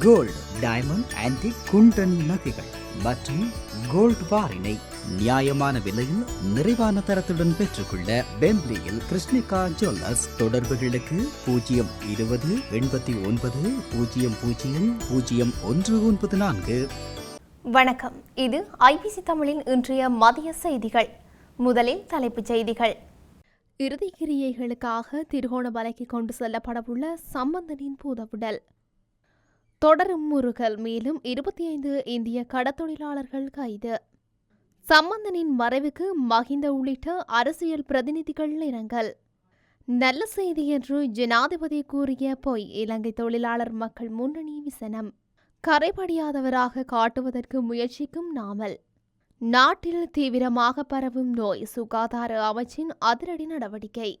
Gold diamond antique குண்டன் நகைகள் மற்றும் gold பாரினை நியாயமான விலையில் நிறைவான தரத்துடன் பெற்றுக்கொள்ள பெம்ப்லியில் கிருஷ்ணிகா ஜுவல்லர்ஸ் தொடர்புகளுக்கு பூஜ்ஜியம் இருபது எண்பத்தி ஒன்பது பூஜ்ஜியம் பூஜ்ஜியம் பூஜ்ஜியம் ஒன்று ஒன்பது நான்கு. வணக்கம். இது ஐபிசி தமிழின் இன்றைய மதிய செய்திகள். முதலில் தலைப்புச் செய்திகள். இறுதிக் கிரியைகளுக்காக திருகோணமலைக்கு கொண்டு செல்லப்படவுள்ள சம்பந்தனின் பூதவுடல். தொடரும் முருகல். மேலும் இருபத்தி ஐந்து இந்திய கடத்தொழிலாளர்கள் கைது. சம்பந்தனின் மறைவுக்கு மகிந்த உள்ளிட்ட அரசியல் பிரதிநிதிகள் இரங்கல். நல்ல செய்தி என்று ஜனாதிபதி கூறிய பொய் இலங்கை தொழிலாளர் மக்கள் முன்னணி விசனம். கரைபடியாதவராக காட்டுவதற்கு முயற்சிக்கும் நாமல். நாட்டில் தீவிரமாக பரவும் நோய் சுகாதார அமைச்சின் அதிரடி நடவடிக்கை.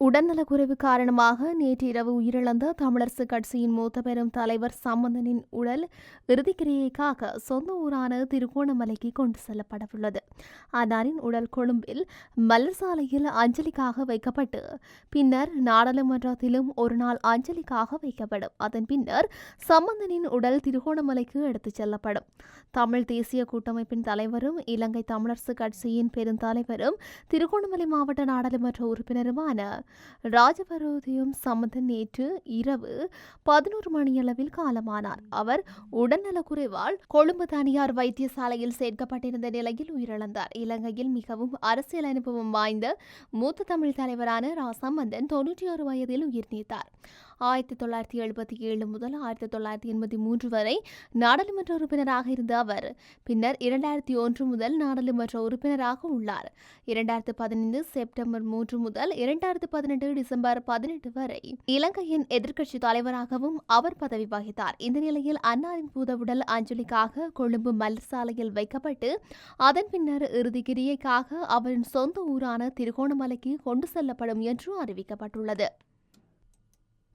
உடல்நலக்குறைவு காரணமாக நேற்று இரவு உயிரிழந்த தமிழரசு கட்சியின் மூத்த பெரும் தலைவர் சம்பந்தனின் உடல் இறுதிக்கிரியைக்காக சொந்த ஊரான திருகோணமலைக்கு கொண்டு செல்லப்படவுள்ளது. அன்னாரின் உடல் கொழும்பில் மலர் சாலையில் அஞ்சலிக்காக வைக்கப்பட்டு பின்னர் நாடாளுமன்றத்திலும் ஒரு நாள் அஞ்சலிக்காக வைக்கப்படும். அதன் பின்னர் சம்பந்தனின் உடல் திருகோணமலைக்கு எடுத்துச் செல்லப்படும். தமிழ் தேசிய கூட்டமைப்பின் தலைவரும் இலங்கை தமிழரசு கட்சியின் பெருந்தலைவரும் திருகோணமலை மாவட்ட நாடாளுமன்ற உறுப்பினருமான ராஜபரோதயம் சம்பந்தன் நேற்று இரவு பதினோரு மணியளவில் காலமானார். அவர் உடல்நலக்குறைவால் கொழும்பு தனியார் வைத்தியசாலையில் சேர்க்கப்பட்டிருந்த நிலையில் உயிரிழந்தார். இலங்கையில் மிகவும் அரசியல் அனுபவம் வாய்ந்த மூத்த தமிழ் தலைவரான ரா சம்பந்தன் தொன்னூற்றி ஆறு வயதில் உயிர் நீத்தார். ஆயிரத்தி தொள்ளாயிரத்தி எழுபத்தி ஏழு முதல் ஆயிரத்தி தொள்ளாயிரத்தி எண்பத்தி மூன்று வரை நாடாளுமன்ற உறுப்பினராக இருந்த அவர். பின்னர் இரண்டாயிரத்தி ஒன்று முதல் நாடாளுமன்ற உறுப்பினராக உள்ளார். இரண்டாயிரத்து பதினைந்து செப்டம்பர் மூன்று முதல் இரண்டாயிரத்து பதினெட்டு டிசம்பர் பதினெட்டு வரை இலங்கையின் எதிர்க்கட்சி தலைவராகவும் அவர் பதவி வகித்தார். இந்த நிலையில் அன்னாரின் பூதவுடல் அஞ்சலிக்காக கொழும்பு மலர் சாலையில் வைக்கப்பட்டு அதன் பின்னர் இறுதி கிரியைக்காக அவரின் சொந்த ஊரான திருகோணமலைக்கு கொண்டு செல்லப்படும் என்று அறிவிக்கப்பட்டுள்ளது.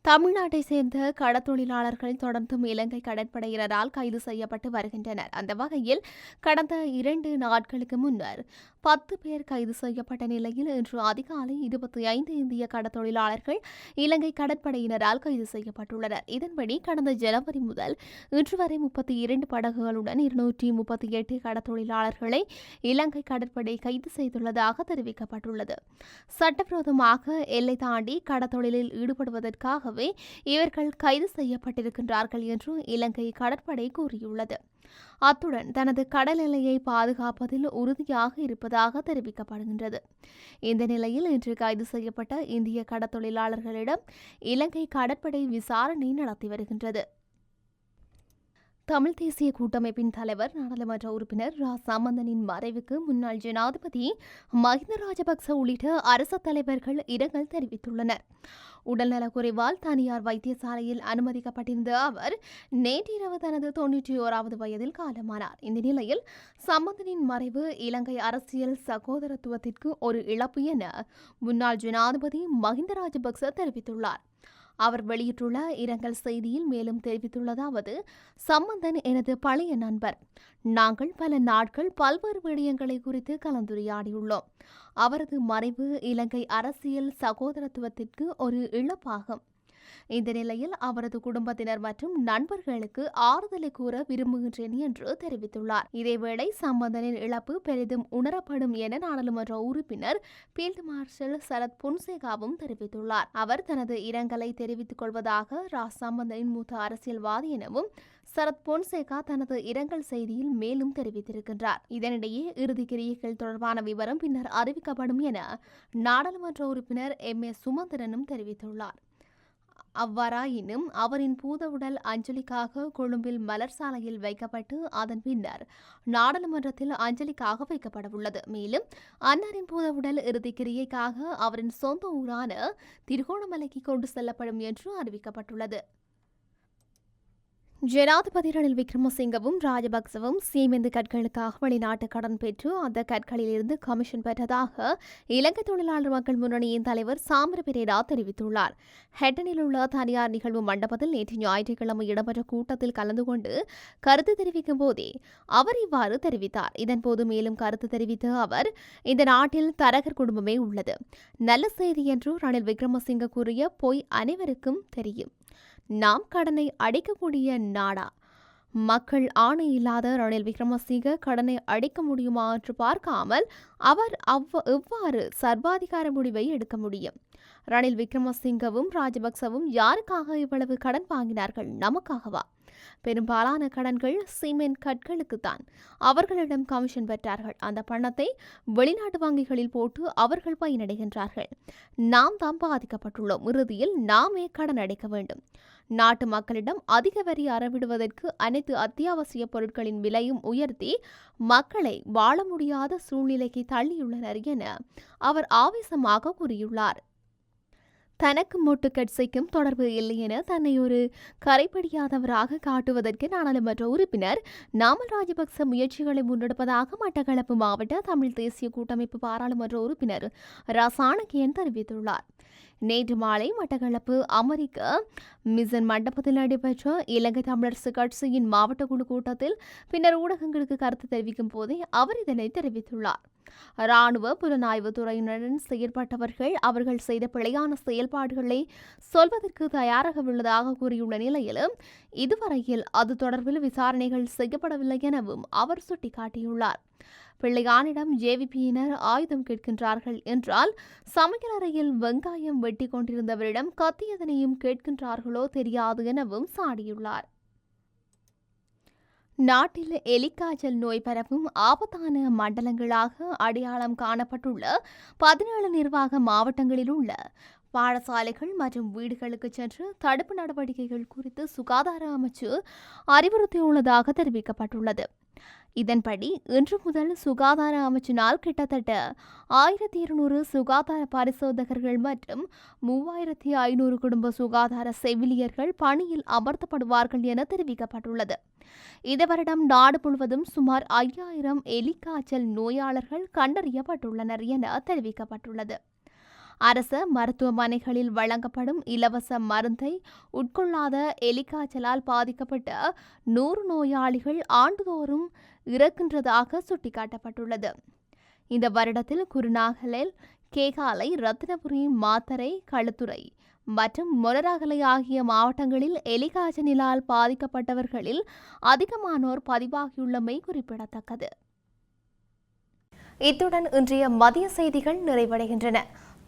தமிழ்நாட்டை சேர்ந்த கடத்தொழிலாளர்கள் தொடர்ந்தும் இலங்கை கடற்படையினரால் கைது செய்யப்பட்டு வருகின்றனர். அந்த வகையில் கடந்த இரண்டு நாட்களுக்கு முன்னர் பத்து பேர் கைது செய்யப்பட்ட நிலையில் இன்று அதிகாலை இருபத்தி ஐந்து இந்திய கடத்தொழிலாளர்கள் இலங்கை கடற்படையினரால் கைது செய்யப்பட்டுள்ளனர். இதன்படி கடந்த ஜனவரி முதல் இன்று வரை முப்பத்தி இரண்டு படகுகளுடன் இருநூற்றி முப்பத்தி எட்டு கடத்தொழிலாளர்களை இலங்கை கடற்படை கைது செய்துள்ளதாக தெரிவிக்கப்பட்டுள்ளது. சட்டவிரோதமாக எல்லை தாண்டி கடத்தொழிலில் ஈடுபடுவதற்காக ஈடுபடுவதற்காகவே இவர்கள் கைது செய்யப்பட்டிருக்கின்றார்கள் என்று இலங்கை கடற்படை கூறியுள்ளது. அத்துடன் தனது கடல் எல்லையை பாதுகாப்பதில் உறுதியாக இருப்பதாக தெரிவிக்கப்படுகின்றது. இந்த நிலையில் இன்று கைது செய்யப்பட்ட இந்திய கடத்தொழிலாளர்களிடம் இலங்கை கடற்படை விசாரணை நடத்தி வருகின்றது. தமிழ் தேசிய கூட்டமைப்பின் தலைவர் நாடாளுமன்ற உறுப்பினர் ரா. சம்பந்தனின் மறைவுக்கு முன்னாள் ஜனாதிபதி மஹிந்த ராஜபக்ச உள்ளிட்ட அரசு தலைவர்கள் இரங்கல் தெரிவித்துள்ளனர். உடல்நலக்குறைவால் தனியார் வைத்தியசாலையில் அனுமதிக்கப்பட்டிருந்த அவர் நேற்றிரவு தனது தொன்னூற்றி ஓராவது வயதில் காலமானார். இந்த நிலையில் சம்பந்தனின் மறைவு இலங்கை அரசியல் சகோதரத்துவத்திற்கு ஒரு இழப்பு என முன்னாள் ஜனாதிபதி மஹிந்த ராஜபக்ச தெரிவித்துள்ளார். அவர் வெளியிட்டுள்ள இரங்கல் செய்தியில் மேலும் தெரிவித்துள்ளதாவது சம்பந்தன் எனது பழைய நண்பர். நாங்கள் பல நாட்கள் பல்வேறு விடயங்களை குறித்து கலந்துரையாடியுள்ளோம். அவரது மறைவு இலங்கை அரசியல் சகோதரத்துவத்திற்கு ஒரு இழப்பாகும். இந்த நிலையில் அவரது குடும்பத்தினர் மற்றும் நண்பர்களுக்கு ஆறுதலை கூற விரும்புகின்றேன் என்று தெரிவித்துள்ளார். இதேவேளை சம்பந்தனின் இழப்பு பெரிதும் உணரப்படும் என நாடாளுமன்ற உறுப்பினர் பீல்டு மார்ஷல் சரத் பொன்சேகாவும் தெரிவித்துள்ளார். அவர் தனது இரங்கலை தெரிவித்துக் கொள்வதாக ரா. சம்பந்தனின் மூத்த அரசியல்வாதி எனவும் சரத் பொன்சேகா தனது இரங்கல் செய்தியில் மேலும் தெரிவித்திருக்கின்றார். இதனிடையே இறுதி கிரியைகள் தொடர்பான விவரம் பின்னர் அறிவிக்கப்படும் என நாடாளுமன்ற உறுப்பினர் எம். ஏ. சுமந்திரனும் தெரிவித்துள்ளார். அவ்வாறாயினும் அவரின் பூதவுடல் அஞ்சலிக்காக கொழும்பில் மலர் சாலையில் வைக்கப்பட்டு அதன் பின்னர் நாடாளுமன்றத்தில் அஞ்சலிக்காக வைக்கப்படவுள்ளது. மேலும் அன்னாரின் பூதவுடல் இறுதி கிரியைக்காக அவரின் சொந்த ஊரான திருகோணமலைக்கு கொண்டு செல்லப்படும் என்று அறிவிக்கப்பட்டுள்ளது. ஜனாதிபதி ரணில் விக்ரமசிங்கவும் ராஜபக்சவும் சீமெந்து கற்களுக்காக வெளிநாட்டு கடன் பெற்று அந்த கற்களிலிருந்து கமிஷன் பெற்றதாக இலங்கை தொழிலாளர் மக்கள் முன்னணியின் தலைவர் சாமர பெரேரா தெரிவித்துள்ளார். ஹெட்டனில் உள்ள தனியார் நிகழ்வு மண்டபத்தில் நேற்று ஞாயிற்றுக்கிழமை இடம்பெற்ற கூட்டத்தில் கலந்து கொண்டு கருத்து தெரிவிக்கும் போதே அவர் இவ்வாறு தெரிவித்தார். இதன்போது மேலும் கருத்து தெரிவித்த அவர் இந்த நாட்டில் தரகர் குடும்பமே உள்ளது. நல்ல செய்தி என்று ரணில் விக்ரமசிங்க கூறிய பொய் அனைவருக்கும் தெரியும். நாம் கடனை அடைக்கக்கூடிய நாடா? மக்கள் ஆணை இல்லாத ரணில் விக்ரமசிங்க கடனை அடைக்க முடியுமா என்று பார்க்காமல் அவர் அவ்வ எவ்வாறு சர்வாதிகார முடிவை எடுக்க முடியும். ரணில் விக்ரமசிங்கவும் ராஜபக்சவும் யாருக்காக இவ்வளவு கடன் வாங்கினார்கள் நமக்காகவா? பெரும்பாலான கடன்கள் சிமெண்ட் கற்களுக்குத்தான். அவர்களிடம் கமிஷன் பெற்றார்கள். அந்த பணத்தை வெளிநாட்டு வங்கிகளில் போட்டு அவர்கள் பயனடைகின்றார்கள். நாம் தான் பாதிக்கப்பட்டுள்ளோம். இறுதியில் நாமே கடன் அடைக்க வேண்டும். நாட்டு மக்களிடம் அதிக வரி அறவிடுவதற்கு அனைத்து அத்தியாவசிய பொருட்களின் விலையும் உயர்த்தி மக்களை வாழ முடியாத சூழ்நிலைக்கு தள்ளியுள்ளனர் என அவர் ஆவேசமாக கூறியுள்ளார். தனக்கும் மொட்டு கட்சிக்கும் தொடர்பு இல்லை என தன்னை ஒரு கரைப்படியாதவராக காட்டுவதற்கு நாடாளுமன்ற உறுப்பினர் நாமல் ராஜபக்ச முயற்சிகளை முன்னெடுப்பதாக மட்டக்களப்பு மாவட்ட தமிழ் தேசிய கூட்டமைப்பு பாராளுமன்ற உறுப்பினர் ரசானகியன் தெரிவித்துள்ளார். நேற்று மாலை மட்டக்களப்பு அமெரிக்க மிசன் மண்டபத்தில் நடைபெற்ற இலங்கை தமிழரசு கட்சியின் மாவட்ட குழு கூட்டத்தில் பின்னர் ஊடகங்களுக்கு கருத்து தெரிவிக்கும் போதே அவர் இதனை தெரிவித்துள்ளார். இராணுவ புலனாய்வு துறையினருடன் செயற்பட்டவர்கள் அவர்கள் செய்த பிழையான செயல்பாடுகளை சொல்வதற்கு தயாராக உள்ளதாக கூறியுள்ள நிலையிலும் இதுவரையில் அது தொடர்பில் விசாரணைகள் செய்யப்படவில்லை எனவும் அவர் சுட்டிக்காட்டியுள்ளார். பிள்ளையானிடம் ஜேவிபியினர் ஆயுதம் கேட்கின்றார்கள் என்றால் சமையலறையில் வெங்காயம் வெட்டி கொண்டிருந்தவரிடம் கத்தியதனையும் கேட்கின்றார்களோ தெரியாது எனவும் சாடியுள்ளார். நாட்டில் எலிக்காய்ச்சல் நோய் பரவும் ஆபத்தான மண்டலங்களாக அடையாளம் காணப்பட்டுள்ள பதினேழு நிர்வாக மாவட்டங்களில் உள்ள பாடசாலைகள் மற்றும் வீடுகளுக்கு சென்று தடுப்பு நடவடிக்கைகள் குறித்து சுகாதார அமைச்சு அறிவுறுத்தியுள்ளதாக தெரிவிக்கப்பட்டுள்ளது. இதன்படி இன்று முதல் சுகாதார அமைச்சினால் கிட்டத்தட்ட ஆயிரத்தி இருநூறு சுகாதார பரிசோதகர்கள் மற்றும் மூவாயிரத்தி ஐநூறு குடும்ப சுகாதார செவிலியர்கள் பணியில் அமர்த்தப்படுவார்கள் என தெரிவிக்கப்பட்டுள்ளது. இந்த வருடம் நாடு முழுவதும் சுமார் ஐயாயிரம் எலிக்காய்ச்சல் நோயாளர்கள் கண்டறியப்பட்டுள்ளனர் என தெரிவிக்கப்பட்டுள்ளது. அரச மருத்துவமனைகளில் வழங்கப்படும் இலவச மருந்தை உட்கொள்ளாத எலிக்காய்ச்சலால் பாதிக்கப்பட்ட நூறு நோயாளிகள் ஆண்டுதோறும் இறக்கின்றதாக சுட்டிக்காட்டப்பட்டுள்ளது. இந்த வருடத்தில் குருநாகலில் கேகாலை ரத்தினபுரி மாத்தரை களுத்துறை மற்றும் மொரராகலை ஆகிய மாவட்டங்களில் எலிகாய்ச்சலினால் பாதிக்கப்பட்டவர்களில் அதிகமானோர் பதிவாகியுள்ளமை குறிப்பிடத்தக்கது. இத்துடன் இன்றைய மதிய செய்திகள் நிறைவடைகின்றன.